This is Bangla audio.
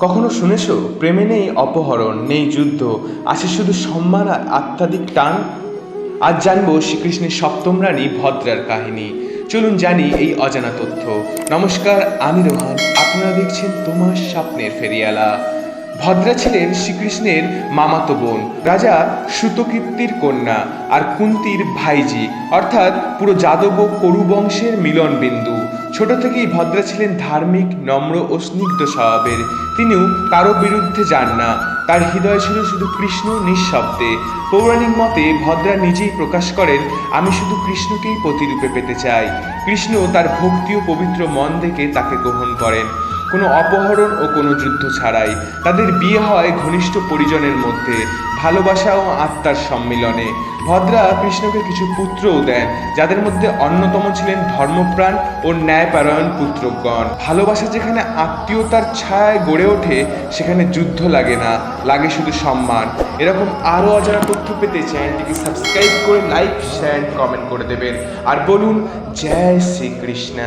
কখনো শুনেছ, প্রেমে নেই অপহরণ, নেই যুদ্ধ, আছে শুধু সম্মান আর আত্মাধিক টান? আজ জানব শ্রীকৃষ্ণের সপ্তম রানী ভদ্রার কাহিনী। চলুন জানি এই অজানা তথ্য। নমস্কার, আমি রোহান, আপনারা দেখছেন তোমার স্বপ্নের ফেরিয়ালা। ভদ্রা ছিলেন শ্রীকৃষ্ণের মামাতো বোন, রাজা সুতকীর্তির কন্যা আর কুন্তির ভাইজি অর্থাৎ পুরো যাদব ও করু বংশের মিলন বিন্দু ছোট থেকেই ভদ্রা ছিলেন ধার্মিক, নম্র ও স্নিগ্ধ স্বভাবের। তিনিও কারও বিরুদ্ধে যান না। তার হৃদয় ছিল শুধু কৃষ্ণ নিঃশব্দে। পৌরাণিক মতে ভদ্রা নিজেই প্রকাশ করেন, আমি শুধু কৃষ্ণকেই প্রতিরূপে পেতে চাই। কৃষ্ণ তার ভক্তি ও পবিত্র মন দেখে তাকে গ্রহণ করেন। কোনো অপহরণ ও কোনো যুদ্ধ ছাড়াই তাদের বিয়ে হয় ঘনিষ্ঠ পরিজনের মধ্যে, ভালোবাসা ও আত্মার সম্মিলনে। ভদ্রা কৃষ্ণকে কিছু পুত্রও দেন, যাদের মধ্যে অন্যতম ছিলেন ধর্মপ্রাণ ও ন্যায়পরায়ণ পুত্রগণ। ভালোবাসা যেখানে আত্মীয়তার ছায়ায় গড়ে ওঠে, সেখানে যুদ্ধ লাগে না, লাগে শুধু সম্মান। এরকম আরও অজানা তথ্য পেতে চ্যানেলটিকে সাবস্ক্রাইব করে লাইক, শেয়ার, কমেন্ট করে দেবেন। আর বলুন, জয় শ্রীকৃষ্ণ।